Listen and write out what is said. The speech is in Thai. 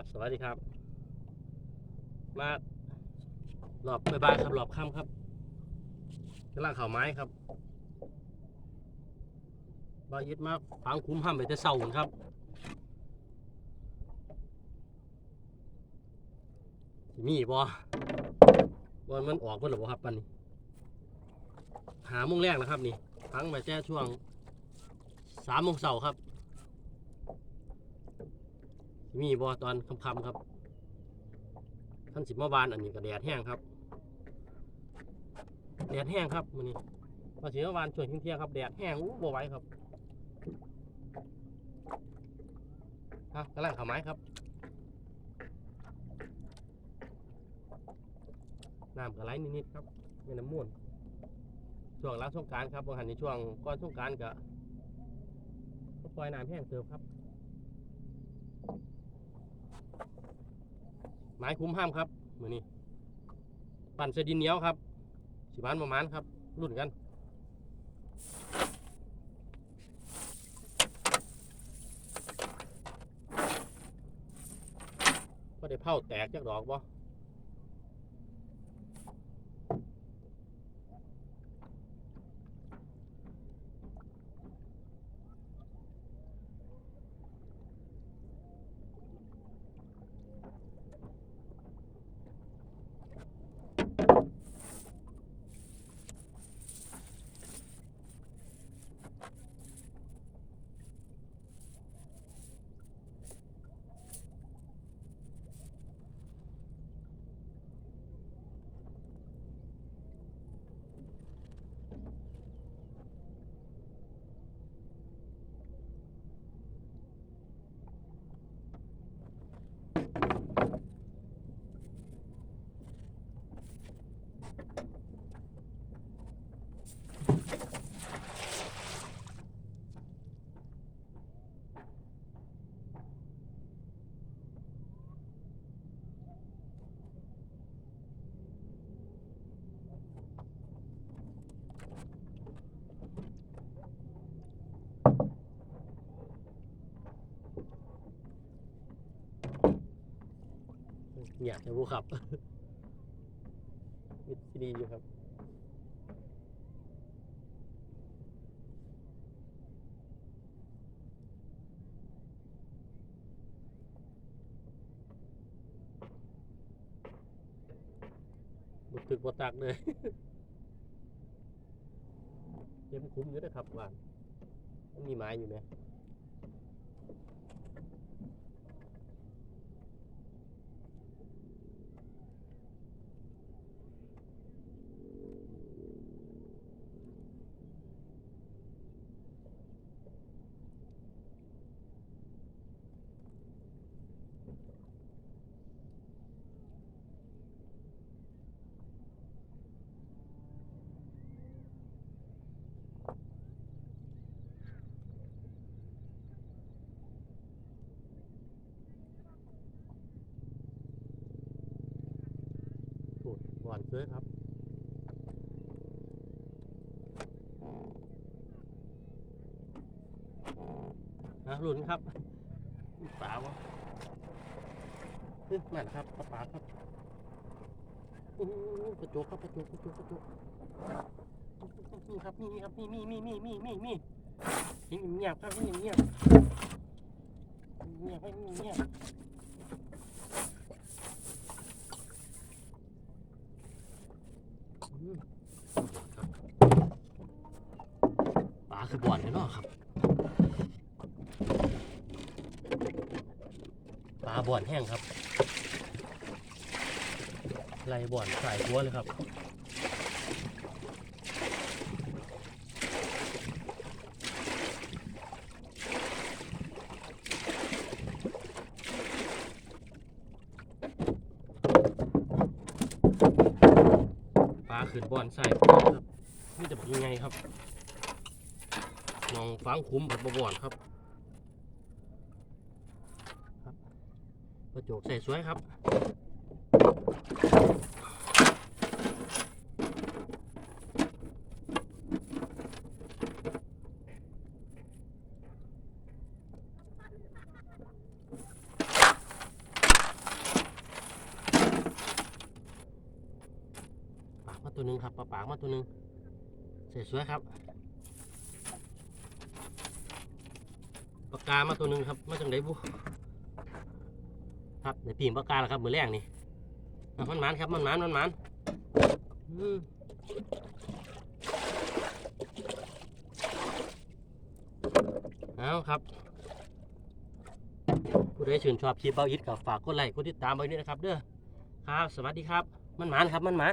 ับสวัสดีครับ มาหลอบบ่ายๆครับหลอบค่ำครับกำลังเข่าไม้ครับบายึดมาฝังคุ้มห้ามไปแต่เศร้าหุ่นครับมีบ่บอลมันออกเพิ่นหรือบ่ครับปันนี้ หาโมงแรกแล้วครับ นี่ฝังไปแต่ช่วงสามโมงเสาร์ครับ มีบอตอนค่ำๆครับ ท่านสิบมื่อวานอันนี้ก็แดดแห้งครับ แดดแห้งครับมื้อนี้มาสิมื่อวานช่วงเที่ยงครับแดดแห้งอู้บ่ไหวครับฮะกำลังขาไม้ครับน้ำก็ไหลนิดๆครับเป็นน้ำมูลช่วงหล้างสงการครับบางหันในช่วงก่อนสงการก็ก็ปล่อยน้ำแห้งเติมครับ ไม้คุ้มห้ามครับมือนี้ปั่นเสดินเหนียวครับสิบานประมาณครับรุ่นกันก็ได้เผาแตกจากดอกบ่ อยากจะบูขับมิดซีดีอยู่ครับบุกตึกบตักเลยเต็มคุ้มอยู่นะครับว่านมันมีไม้อยู่ไหม ถูดบอนเสื้อครับนะหลุนครับปลาวะเฮ้ยนั่นครับปลาปลาครับอู้หูกระจกครับกระจกกระจกกระจกนี่ครับนี่ครับนี่มีมีมีมีมีมีนี่เงียบครับนี่เงียบเงียบให้เงียบ อืมครับปลาคือ บ่อนเลยเนาะครับปลาบ่อนแห้งครับไล่บ่อนใส่หัวเลยครับปลาขึ้นบ่อนใส่ครับนี่จะบอกยังไงครับ มองฟังคุ้มแบบบวรครับกระจกใส่สวยครับปากมาตัวนึงครับปลาปากมาตัวนึงสสวยครับ กามาตัวหนึ่งครับ มาจากไหนบุครับในปีมปากกาแล้วครับมือแรกนี่มันหมันครับมันหมันมันหมันเอาครับผู้ใดชื่นชอบคลิปเบาอิดกับฝากกดไลค์กดติดตามไว้ด้วยนะครับ เด้อครับ สวัสดีครับ มันหมานครับมันหมาน